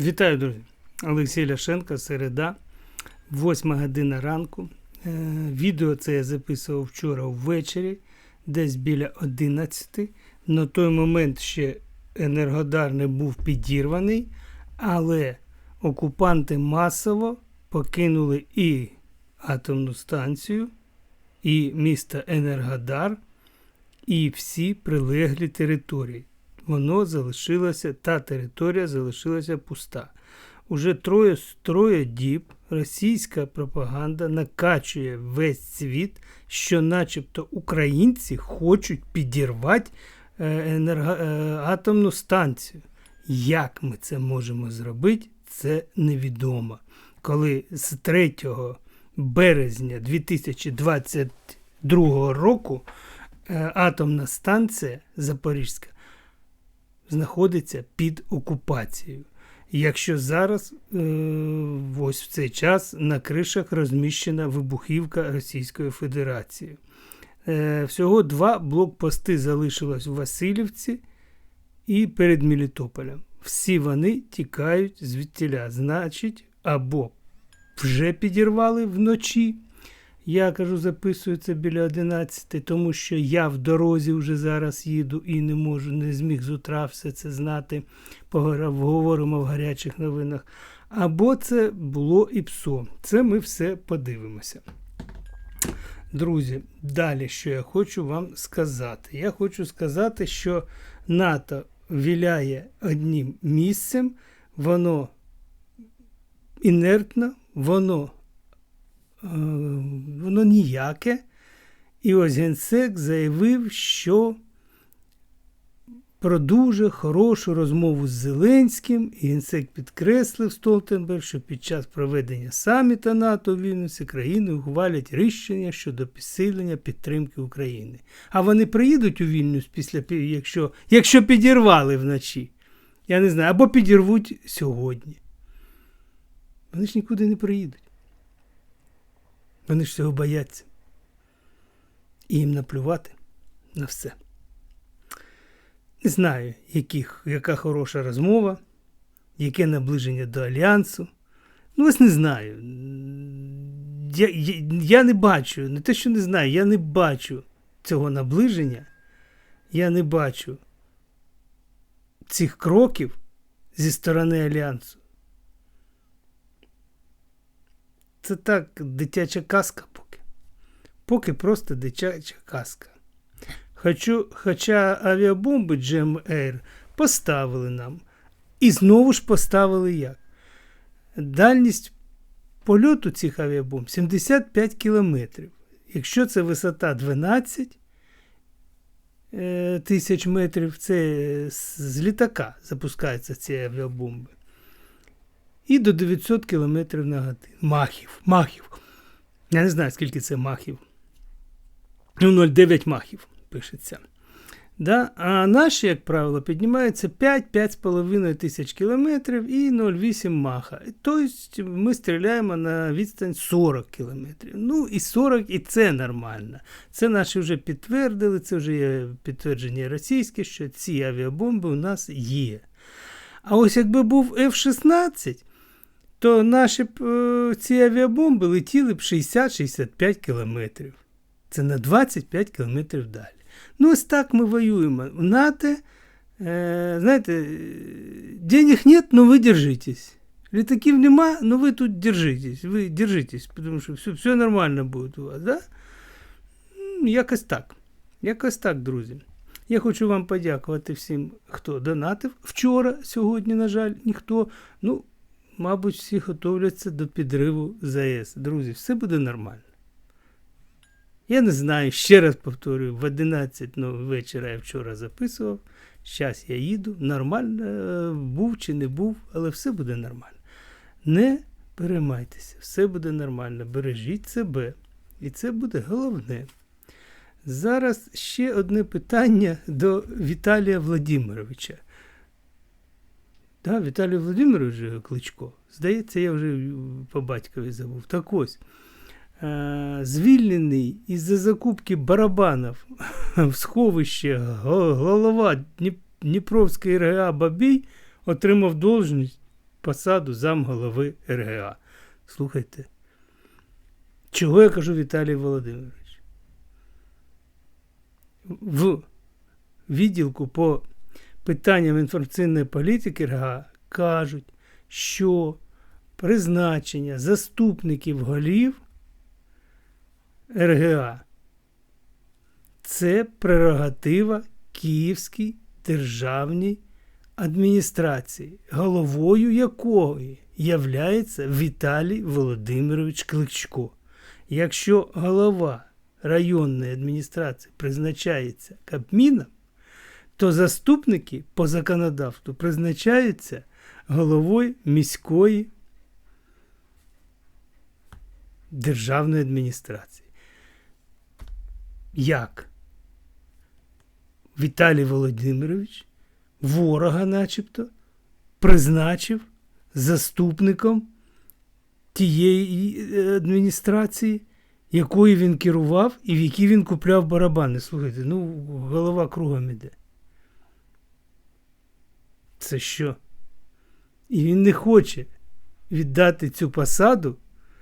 Вітаю, друзі! Олексій Ляшенко, середа, 8 година ранку. Е, Відео це я записував вчора ввечері, десь біля 11. На той момент ще Енергодар не був підірваний, але окупанти масово покинули і атомну станцію, і місто Енергодар, і всі прилеглі території воно залишилося, та територія залишилася пуста. Уже троє, троє діб російська пропаганда накачує весь світ, що начебто українці хочуть підірвати е, енерго, е, атомну станцію. Як ми це можемо зробити, це невідомо. Коли з 3 березня 2022 року е, атомна станція Запорізька знаходиться під окупацією. Якщо зараз, е, ось в цей час, на кришах розміщена вибухівка Російської Федерації. Е, всього два блокпости залишилось в Васильівці і перед Мелітополем. Всі вони тікають звідтіля. Значить, або вже підірвали вночі. Я кажу, записую це біля 11, тому що я в дорозі вже зараз їду і не можу, не зміг з утра все це знати. Поговоримо в гарячих новинах. Або це було і ПСО. Це ми все подивимося. Друзі, далі, що я хочу вам сказати. Я хочу сказати, що НАТО віляє одним місцем, воно інертно, воно воно ніяке. І ось генсек заявив, що про дуже хорошу розмову з Зеленським, і генсек підкреслив Столтенберг, що під час проведення саміта НАТО в Вільнюсі країни ухвалять рішення щодо підсилення підтримки України. А вони приїдуть у Вільнюс після якщо, якщо підірвали вночі. Я не знаю, або підірвуть сьогодні. Вони ж нікуди не приїдуть. Вони ж цього бояться. І їм наплювати на все. Не знаю, яких, яка хороша розмова, яке наближення до Альянсу. Ну, ось не знаю. Я, я, я не бачу, не те, що не знаю, я не бачу цього наближення. Я не бачу цих кроків зі сторони Альянсу. Це так дитяча казка поки. Поки просто дитяча казка. Хочу, Хоча авіабомби GM Air поставили нам. І знову ж поставили як? Дальність польоту цих авіабомб 75 кілометрів. Якщо це висота 12 е, тисяч метрів, це з літака запускаються ці авіабомби і до 900 км на годину. Махів. Махів. Я не знаю, скільки це махів. Ну, 0,9 махів пишеться. Да? А наші, як правило, піднімаються 5-5,5 тисяч кілометрів і 0,8 маха. Тобто ми стріляємо на відстань 40 кілометрів. Ну і 40, і це нормально. Це наші вже підтвердили, це вже є підтвердження російське, що ці авіабомби у нас є. А ось якби був F-16, то наші б е, ці авіабомби летіли б 60-65 кілометрів. Це на 25 кілометрів далі. Ну, ось так ми воюємо. В НАТО, е, знаєте, денег нет, но ви держитесь. Літаків нема, но ви тут держитесь. Ви держитесь, тому що все, все нормально буде у вас. Да? Якось так. Якось так, друзі. Я хочу вам подякувати всім, хто донатив. Вчора, сьогодні, на жаль, ніхто. Ну, мабуть, всі готовляться до підриву ЗАЕС. Друзі, все буде нормально. Я не знаю, ще раз повторюю, в 11 ну, вечора я вчора записував. Зараз я їду. Нормально е, був чи не був, але все буде нормально. Не переймайтеся, все буде нормально. Бережіть себе. І це буде головне. Зараз ще одне питання до Віталія Владимировича. Да, Віталій Володимирович Кличко. Здається, я вже по батькові забув. Так ось. Е, звільнений із-за закупки барабанів в сховище голова Дніпровської РГА Бабій отримав должність посаду замголови РГА. Слухайте. Чого я кажу Віталій Володимирович? В відділку по питанням інформаційної політики РГА кажуть, що призначення заступників голів РГА це прерогатива Київській державній адміністрації, головою якої являється Віталій Володимирович Кличко. Якщо голова районної адміністрації призначається Кабміном, то заступники по законодавству призначаються головою міської державної адміністрації. Як? Віталій Володимирович ворога, начебто, призначив заступником тієї е, адміністрації, якою він керував і в якій він купляв барабани. Слухайте, ну голова кругом іде. Це що? І він не хоче віддати цю посаду,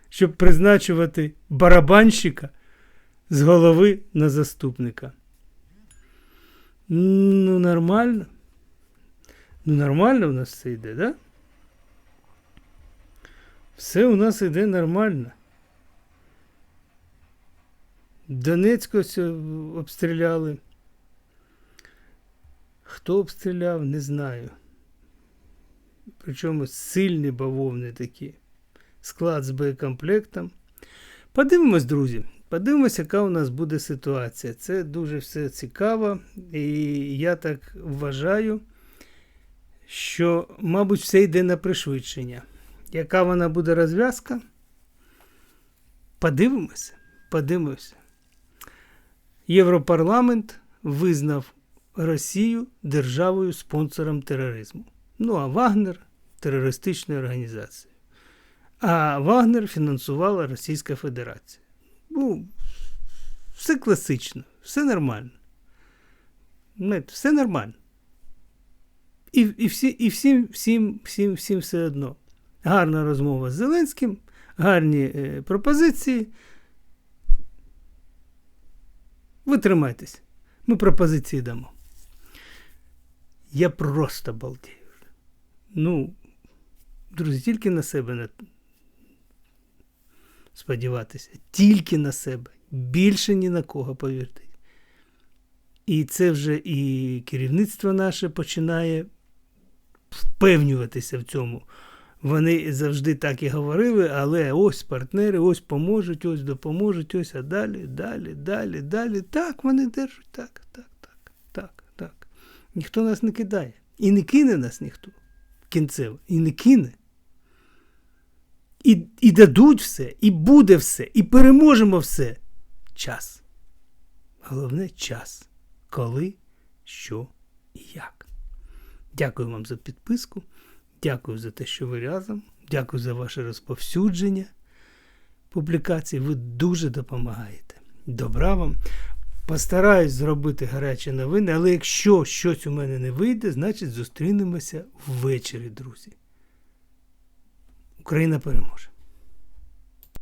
щоб призначувати барабанщика з голови на заступника. Ну, нормально. Ну, нормально у нас все йде, да? Все у нас йде нормально. Донецьк ось е, обстріляли. Хто обстріляв, не знаю. Причому сильні бавовни такі. Склад з боєкомплектом. Подивимось, друзі. Подивимось, яка у нас буде ситуація. Це дуже все цікаво. І я так вважаю, що, мабуть, все йде на пришвидшення. Яка вона буде розв'язка? Подивимося. Подивимося. Європарламент визнав Росію державою спонсором тероризму. Ну, а Вагнер терористичною організацією. А Вагнер фінансувала Російська Федерація. Ну, все класично, все нормально. Все нормально. І, і, всі, і всім, всім, всім, всім все одно. Гарна розмова з Зеленським, гарні е, пропозиції. Ви тримайтесь. Ми пропозиції дамо. Я просто балдію. Ну, друзі, тільки на себе не сподіватися. Тільки на себе. Більше ні на кого, повірте. І це вже і керівництво наше починає впевнюватися в цьому. Вони завжди так і говорили, але ось партнери, ось поможуть, ось допоможуть, ось а далі, далі, далі, далі. Так, вони держать, так, так, так, так, так. Ніхто нас не кидає. І не кине нас ніхто кінцево. І не кине. І, і дадуть все, і буде все, і переможемо все. Час. Головне час. Коли, що і як. Дякую вам за підписку. Дякую за те, що ви разом. Дякую за ваше розповсюдження публікацій. Ви дуже допомагаєте. Добра вам. Постараюсь зробити гарячі новини, але якщо щось у мене не вийде, значить зустрінемося ввечері, друзі. Україна переможе.